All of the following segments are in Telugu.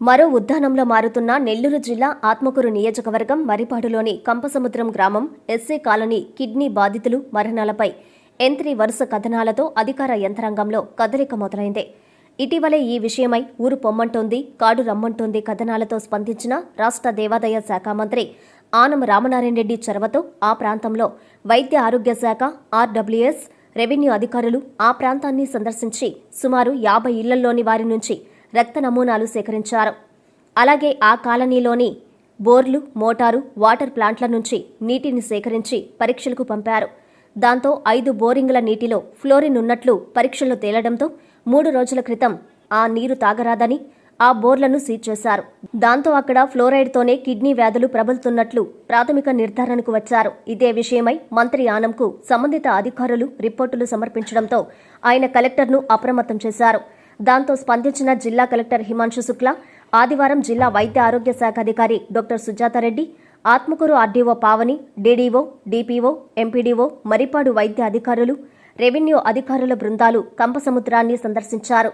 మరో ఉద్దానంలో మారుతున్న నెల్లూరు జిల్లా ఆత్మకూరు నియోజకవర్గం మరిపాడులోని కంపసముద్రం గ్రామం ఎస్సీ కాలనీ కిడ్నీ బాధితులు మరణాలపై ఎంత్రి వరుస కథనాలతో అధికార యంత్రాంగంలో కదలిక మొదలైంది. ఇటీవలే ఈ విషయమై ఊరు పొమ్మంటోంది కాడు రమ్మంటోంది కథనాలతో స్పందించిన రాష్ట్ర దేవాదాయ శాఖ మంత్రి ఆనం రామనారాయణ రెడ్డి చొరవతో ఆ ప్రాంతంలో వైద్య ఆరోగ్య శాఖ ఆర్డబ్ల్యూఎస్ రెవెన్యూ అధికారులు ఆ ప్రాంతాన్ని సందర్శించి సుమారు యాభై ఇళ్ళలోని వారి నుంచి రక్త నమూనాలు సేకరించారు. అలాగే ఆ కాలనీలోని బోర్లు మోటారు వాటర్ ప్లాంట్ల నుంచి నీటిని సేకరించి పరీక్షలకు పంపారు. దాంతో ఐదు బోరింగుల నీటిలో ఫ్లోరిన్ ఉన్నట్లు పరీక్షలు తేలడంతో మూడు రోజుల క్రితం ఆ నీరు తాగరాదని ఆ బోర్లను సీజ్ చేశారు. దాంతో అక్కడ ఫ్లోరైడ్తోనే కిడ్నీ వ్యాధులు ప్రబలుతున్నట్లు ప్రాథమిక నిర్ధారణకు వచ్చారు. ఇదే విషయమై మంత్రి ఆనంకు సంబంధిత అధికారులు రిపోర్టులు సమర్పించడంతో ఆయన కలెక్టర్ను అప్రమత్తం చేశారు. దాంతో స్పందించిన జిల్లా కలెక్టర్ హిమాంశు శుక్లా ఆదివారం జిల్లా వైద్య ఆరోగ్య శాఖ అధికారి doctor Sujatha Reddy Atmakur RDO Pavani DDO DPO MPDO Maripadu వైద్య అధికారులు రెవెన్యూ అధికారుల బృందాలు కంపసముద్రాన్ని సందర్శించారు.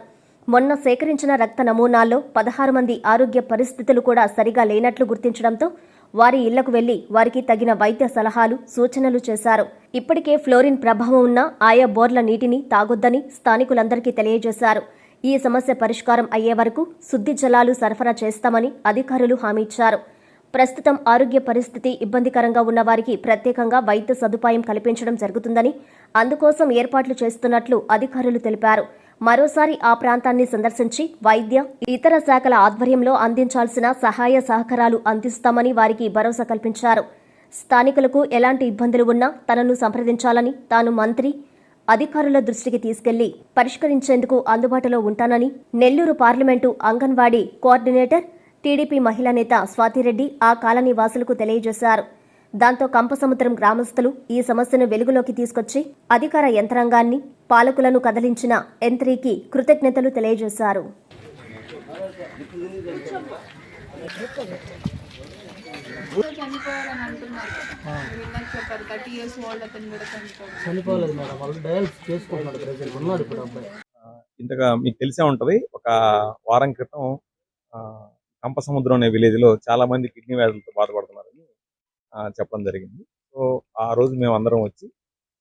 మొన్న సేకరించిన రక్త నమూనాల్లో పదహారు మంది ఆరోగ్య పరిస్థితులు కూడా సరిగా లేనట్లు గుర్తించడంతో వారి ఇళ్ళకు వెళ్ళి వారికి తగిన వైద్య సలహాలు సూచనలు చేశారు. ఇప్పటికే ఫ్లోరిన్ ప్రభావం ఉన్న ఆయా బోర్ల నీటిని తాగొద్దని స్థానికులందరికీ తెలియజేశారు. ఈ సమస్య పరిష్కారం అయ్యే వరకు శుద్ధి జలాలు సరఫరా చేస్తామని అధికారులు హామీ ఇచ్చారు. ప్రస్తుతం ఆరోగ్య పరిస్థితి ఇబ్బందికరంగా ఉన్న వారికి ప్రత్యేకంగా వైద్య సదుపాయం కల్పించడం జరుగుతుందని అందుకోసం ఏర్పాట్లు చేస్తున్నట్లు అధికారులు తెలిపారు. మరోసారి ఆ ప్రాంతాన్ని సందర్శించి వైద్య ఇతర శాఖల ఆధ్వర్యంలో అందించాల్సిన సహాయ సహకారాలు అందిస్తామని వారికి భరోసా కల్పించారు. స్థానికులకు ఎలాంటి ఇబ్బందులు ఉన్నా తనను సంప్రదించాలని తాను మంత్రి అధికారుల దృష్టికి తీసుకెళ్ళి పరిష్కరించేందుకు అందుబాటులో ఉంటానని Nellore parliament anganwadi coordinator TDP మహిళా నేత స్వాతిరెడ్డి ఆ కాలనీ వాసులకు తెలియజేశారు. దాంతో కంపసముద్రం గ్రామస్తులు ఈ సమస్యను వెలుగులోకి తీసుకొచ్చి అధికార యంత్రాంగాన్ని పాలకులను కదిలించిన ఎంత్రీకి కృతజ్ఞతలు తెలియజేశారు. చనిపోవాలని అంటున్నారు విన్నాక చెప్పారు థర్టీ ఇయర్స్ ఓల్డ్ అతను కూడా చనిపోయారు చనిపోలేదు మేడం. వాళ్ళు డయాలసిస్ చేసుకుంటున్నాడు ప్రజెంట్ ఉన్నాడు ఇప్పుడు అబ్బాయి. ఇంతగా మీకు తెలిసే ఉంటది ఒక వారం క్రితం ఆ, కంపసముద్రం అనే విలేజ్లో చాలా మంది కిడ్నీ వ్యాధులతో బాధపడుతున్నారని ఆ, చెప్పడం జరిగింది. సో ఆ రోజు మేము అందరం వచ్చి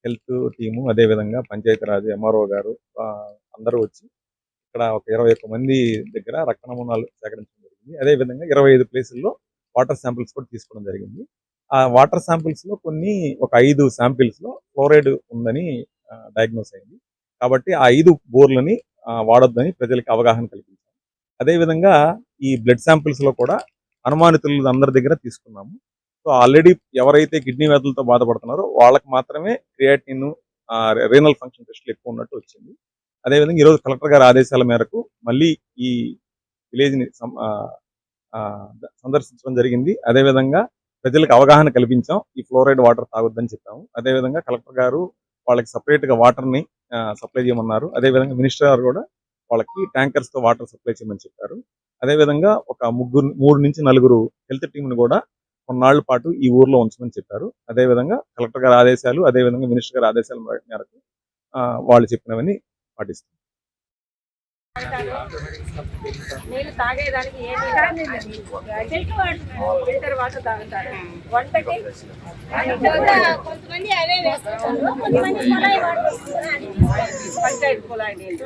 హెల్త్ టీము అదే విధంగా పంచాయతీరాజ్ ఎంఆర్ఓ గారు ఆ, అందరూ వచ్చి ఇక్కడ ఒక ఇరవై ఒక్క మంది దగ్గర రక్త నమూనాలు సేకరించడం జరిగింది. అదే విధంగా ఇరవై ఐదు ప్లేసుల్లో వాటర్ శాంపిల్స్ కూడా తీసుకోవడం జరిగింది. ఆ వాటర్ శాంపిల్స్లో కొన్ని ఒక ఐదు శాంపిల్స్లో ఫ్లోరైడ్ ఉందని డయాగ్నోస్ అయింది. కాబట్టి ఆ ఐదు బోర్లని వాడొద్దని ప్రజలకు అవగాహన కల్పించాం. అదేవిధంగా ఈ బ్లడ్ శాంపిల్స్లో కూడా అనుమానితులు అందరి దగ్గర తీసుకున్నాము. సో ఆల్రెడీ ఎవరైతే కిడ్నీ వ్యాధులతో బాధపడుతున్నారో వాళ్ళకి మాత్రమే క్రియాటిన్ రీనల్ ఫంక్షన్ టెస్టులు ఎక్కువ ఉన్నట్టు వచ్చింది. అదేవిధంగా ఈరోజు కలెక్టర్ గారి ఆదేశాల మేరకు మళ్ళీ ఈ విలేజ్ని ఆ, సందర్శించడం జరిగింది. అదేవిధంగా ప్రజలకు అవగాహన కల్పించాం. ఈ ఫ్లోరైడ్ వాటర్ తాగొద్దని చెప్పాము. అదేవిధంగా కలెక్టర్ గారు వాళ్ళకి సపరేట్గా గా వాటర్ని సప్లై చేయమన్నారు. అదేవిధంగా మినిస్టర్ గారు కూడా వాళ్ళకి ట్యాంకర్స్తో వాటర్ సప్లై చేయమని చెప్పారు. అదేవిధంగా ఒక ముగ్గురు మూడు నుంచి నలుగురు హెల్త్ టీమ్ని కూడా కొన్నాళ్ళ పాటు ఈ ఊర్లో ఉంచమని చెప్పారు. అదేవిధంగా కలెక్టర్ గారి ఆదేశాలు అదేవిధంగా మినిస్టర్ గారి ఆదేశాల మేరకు ఆ, వాళ్ళు చెప్పినవన్నీ పాటిస్తారు నీళ్ళు తాగేదానికి ఏమి ఫిల్టర్ వాటర్ తాగుతారు. వంటకి కొంతమంది అవే వేసుకుంటారు. కొంతమంది కుళాయి వాటర్ పంచాయతీ కుళాయి నీళ్ళు.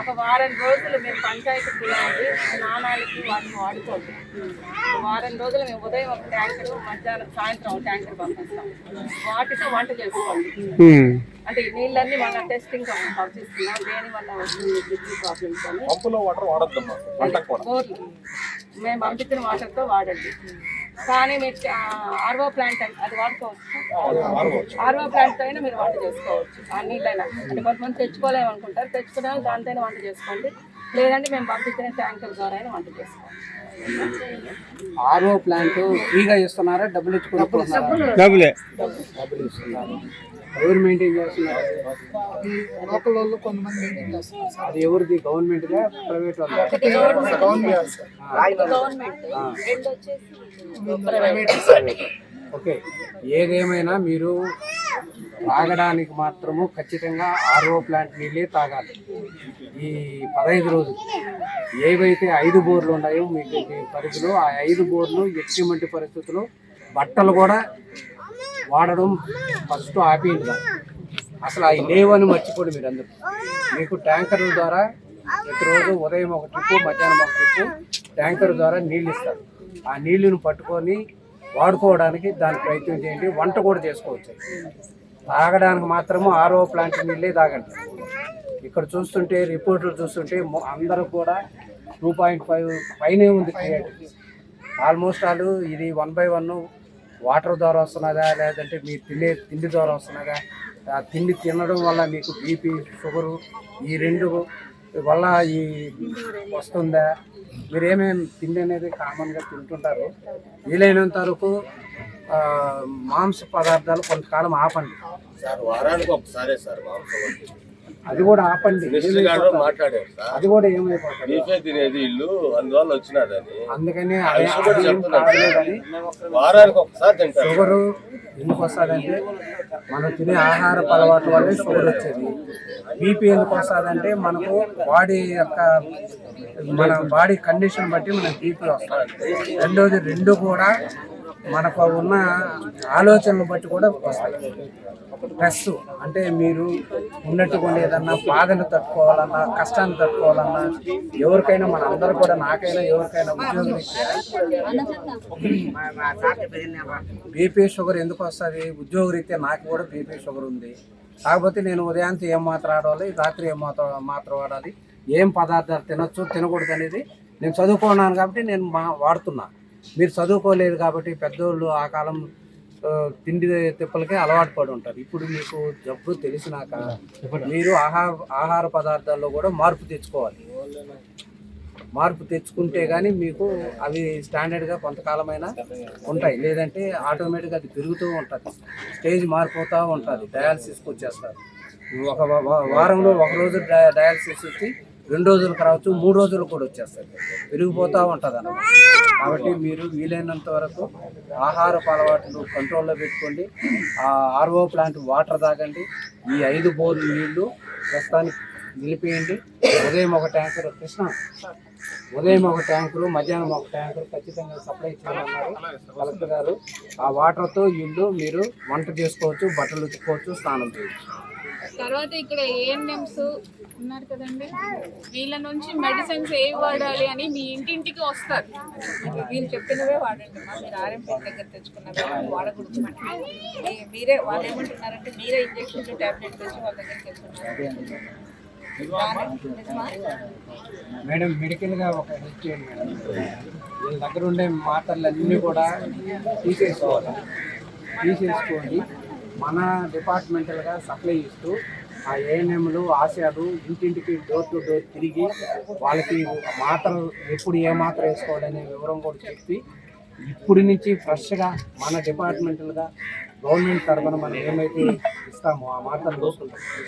ఒక వారం రోజులు మీరు పంచాయతీ పిల్లలండి స్నానాలకి వాటిని వాడుకోండి వారం రోజులు మేము ఉదయం ఒక ట్యాంకర్ మధ్యాహ్నం సాయంత్రం ఒక ట్యాంకర్ పంపిస్తాం. వాటితో వంట చేసుకోండి అంటే ఈ నీళ్ళన్నీ మన టెస్టింగ్ పంపిస్తున్నాం. దేని వల్ల వస్తుంది ప్రాబ్లమ్స్ అని. పంపులో వాటర్ బోర్లు మేము పంపించిన వాటర్తో వాడండి. కానీ మీరు ఆర్వో ప్లాంట్ అది వాడుకోవచ్చు. ఆర్వో ప్లాంట్ అయినా మీరు వంట చేసుకోవచ్చు. ఆ నీళ్ళైనా. అంటే కొంతమంది తెచ్చుకోలేము అనుకుంటారు తెచ్చుకునే వాళ్ళు దాంతోనే వంట చేసుకోండి. లేదంటే మేము పంపించిన ట్యాంకర్ ద్వారా అయినా వంట చేసుకోవాలి ఆర్ఓ ప్లాంట్ ఫ్రీగా ఇస్తున్నారా? డబ్బులు ఇచ్చుకుంటున్నారా డబ్బులే డబ్బులు. ఇస్తున్నారు. ఎవరు మెయింటైన్ చేస్తున్నారు? లోకల్ వాళ్ళు కొంతమంది మెయింటైన్ చేస్తున్నారు సార్. అది ఎవరిది? గవర్నమెంట్గా ప్రైవేట్ వాళ్ళు? గవర్నమెంట్ ఓకే ఏదేమైనా మీరు తాగడానికి మాత్రము ఖచ్చితంగా ఆర్ఓ ప్లాంట్ నీళ్ళే తాగాలి. ఈ పదహైదు రోజులు. ఏవైతే ఐదు బోర్లు ఉన్నాయో మీకు పరిధిలో ఆ ఐదు బోర్లు ఎటువంటి పరిస్థితుల్లో బట్టలు కూడా వాడడం ఫస్ట్ ఆపేయండి. అసలు అవి లేవని మర్చిపోండి మీరు అందరూ. మీకు ట్యాంకర్ల ద్వారా ప్రతిరోజు ఉదయం ఒక ట్రిప్పు మధ్యాహ్నం ఒక ట్రిప్పు ట్యాంకర్ ద్వారా నీళ్ళు ఇస్తారు. ఆ నీళ్ళను పట్టుకొని వాడుకోవడానికి దాని ప్రయత్నం చేయండి. వంట కూడా చేసుకోవచ్చు. తాగడానికి మాత్రము ఆరో ప్లాంట్ నీళ్ళే తాగండి. ఇక్కడ చూస్తుంటే రిపోర్ట్లు చూస్తుంటే అందరూ కూడా టూ పాయింట్ ఫైవ్ పైనే ఉంది క్రియేటివ్ ఆల్మోస్ట్ ఆల్ ఇది వన్ బై వన్ వాటర్ ద్వారా వస్తున్నదా లేదంటే మీ తినే తిండి ద్వారా వస్తున్నదా? ఆ తిండి తినడం వల్ల మీకు బీపీ షుగరు ఈ రెండు వల్ల ఈ వస్తుందా? మీరు ఏమేమి తిండి అనేది కామన్గా తింటుంటారు? వీలైనంత వరకు ఆ, మాంస పదార్థాలు కొంతకాలం ఆపండి. సార్ వారానికి ఒకసారే సార్ మాంసం. అది కూడా ఆపండి. మాట్లాడారు అది కూడా ఏమైపోతుంది బీఫే తినేది ఇల్లు అందువల్ల వచ్చినదని అందుకని వారానికి ఒకసారి తింటారు. షుగరు ఎందుకు వస్తుందంటే మనం తినే ఆహార అలవాటు వల్లే షుగర్ వచ్చేది. బీపీ ఎందుకు వస్తుందంటే మనకు బాడీ యొక్క మన బాడీ కండిషన్ బట్టి మనకు బీపీ వస్తుంది. రెండోది రెండు కూడా మనకు ఉన్న ఆలోచనలు బట్టి కూడా వస్తాయి. స్ట్రెస్ అంటే మీరు ఉన్నట్టుగా ఏదన్నా బాధను తట్టుకోవాలన్నా కష్టాన్ని తట్టుకోవాలన్నా ఎవరికైనా మన అందరూ కూడా నాకైనా ఎవరికైనా ఉద్యోగం బీపీ షుగర్ ఎందుకు వస్తుంది? ఉద్యోగరీత్యా నాకు కూడా బీపీ షుగర్ ఉంది. కాకపోతే నేను ఉదయాన్నే ఏం మాత్ర ఆడాలి రాత్రి ఏం మాత్ర మాత్ర వాడాలి ఏం పదార్థాలు తినొచ్చు తినకూడదు అనేది నేను చదువుకున్నాను కాబట్టి నేను మా వాడుతున్నాను మీరు చదువుకోలేదు కాబట్టి పెద్దోళ్ళు ఆ కాలం తిండి తిప్పలకే అలవాటు పడి ఉంటారు. ఇప్పుడు మీకు జబ్బు తెలిసినాక మీరు ఆహార ఆహార పదార్థాల్లో కూడా మార్పు తెచ్చుకోవాలి. మార్పు తెచ్చుకుంటే కానీ మీకు అవి స్టాండర్డ్గా కొంతకాలమైనా ఉంటాయి. లేదంటే ఆటోమేటిక్గా అది పెరుగుతూ ఉంటుంది. స్టేజ్ మారిపోతూ ఉంటుంది. డయాలసిస్కి వచ్చేస్తారు. ఒక వారంలో ఒక రోజు డయ- డయాలసిస్ వచ్చి రెండు రోజులకు రావచ్చు మూడు రోజులు కూడా వచ్చేస్తుంది పెరిగిపోతూ ఉంటుంది అన్నమాట కాబట్టి మీరు వీలైనంత వరకు ఆహారపు అలవాట్లు కంట్రోల్లో పెట్టుకోండి. ఆ ఆర్ఓ ప్లాంట్ వాటర్ తాగండి. ఈ ఐదు బోర్లు నీళ్ళు ప్రస్తుతానికి నిలిపేయండి. ఉదయం ఒక ట్యాంకర్ కృష్ణ ఉదయం ఒక ట్యాంకులు మధ్యాహ్నం ఒక ట్యాంకులు ఖచ్చితంగా సప్లై చేయమన్నారు కలెక్టర్ గారు. ఆ వాటర్తో ఇల్లు మీరు వంట చేసుకోవచ్చు బట్టలు ఉతుక్కోవచ్చు స్నానం చేయవచ్చు. తర్వాత ఇక్కడ ఏఎన్ఎంస్ ఉన్నారు కదండి. వీళ్ళ నుంచి మెడిసిన్స్ ఏవి వాడాలి అని మీ ఇంటింటికి వస్తారు. వీళ్ళు చెప్పినవే వాడండి మా మీరు ఆర్ఎంపీ దగ్గర తెచ్చుకున్నవే వాడకూడదు మీరే వాళ్ళు ఏమంటున్నారంటే మీరే ఇంజక్షన్స్ టాబ్లెట్ తెచ్చి వాళ్ళ దగ్గరికి? నిజమా? మేడం మెడికల్గా ఒక హెల్ప్ చేయండి మేడం. వీళ్ళ దగ్గర ఉండే మాత్రలన్నీ కూడా తీసేసుకోవాలి. తీసేసుకోండి. మన డిపార్ట్మెంటల్గా సప్లై ఇస్తూ ఆ ఏఎన్ఎంలు ఆశాలు ఇంటింటికి డోర్ టు డోర్ తిరిగి వాళ్ళకి మాత్రలు ఎప్పుడు ఏ మాత్ర వేసుకోవాలనే వివరం కూడా చెప్పి ఇప్పుడు నుంచి ఫ్రెష్గా మన డిపార్ట్మెంటల్గా గవర్నమెంట్ తరఫున మనం ఏమైతే ఇస్తామో ఆ మాత్రలు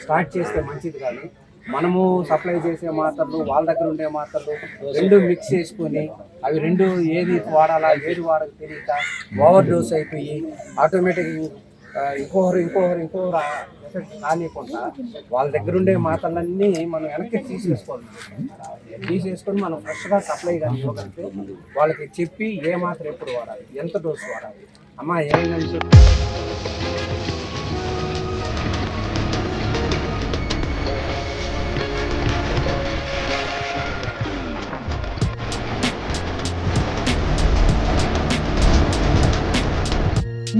స్టార్ట్ చేస్తే మంచిది కానీ మనము సప్లై చేసే మాత్రలు వాళ్ళ దగ్గర ఉండే మాత్రలు రెండు మిక్స్ చేసుకొని అవి రెండు ఏది వాడాలా ఏది వాడక తెలియక ఓవర్ డోస్ అయిపోయి ఆటోమేటిక్ ఇంకొకరు ఇంకొకరు ఇంకొకరు ఎఫెక్ట్ కానివ్వకుండా వాళ్ళ దగ్గర ఉండే మాటలన్నీ మనం వెనక్కి తీసేసుకోవాలి. తీసేసుకొని మనం ఫ్రెష్గా సప్లై కానీ ఇవ్వగలిగితే వాళ్ళకి చెప్పి ఏ మాత్రం ఎప్పుడు వాడాలి? ఎంత డోసు వాడాలి? అమ్మా ఏమైందని చెప్పి.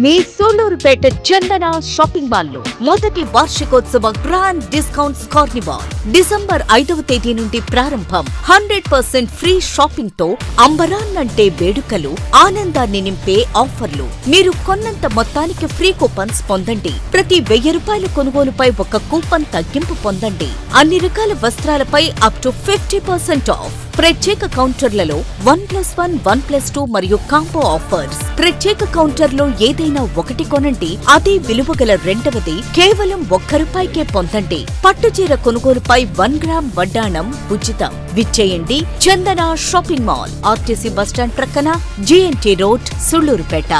మీ సూళ్ళూరుపేట చందన షాపింగ్ మాల్లో మొదటి వార్షికోత్సవ గ్రాండ్ డిస్కౌంట్ కార్నివాల్ డిసెంబర్ ఐదవ తేదీ నుండి ప్రారంభం. హండ్రెడ్ పర్సెంట్ ఫ్రీ షాపింగ్తో అంబరాన్నంటే వేడుకలు ఆనందాన్ని నింపే ఆఫర్లు. మీరు కొన్నంత మొత్తానికి ఫ్రీ కూపన్స్ పొందండి. ప్రతి వెయ్యి రూపాయల కొనుగోలుపై ఒక కూపన్ తగ్గింపు పొందండి. అన్ని రకాల వస్త్రాలపై up to fifty percent off ప్రత్యేక కౌంటర్లలో one plus one one plus two మరియు కాంబో ఆఫర్స్. ప్రత్యేక కౌంటర్లో ఏదైనా ఒకటి కొనండి అదే విలువ గల రెండవది కేవలం ఒక్క రూపాయికే పొందండి. పట్టుచీర కొనుగోలుపై వన్ గ్రామ్ వడ్డాణం ఉచితం. విచ్చేయండి Chandana shopping mall RTC bus stand ప్రక్కన జీఎన్టీ రోడ్ సుళ్ళూరుపేట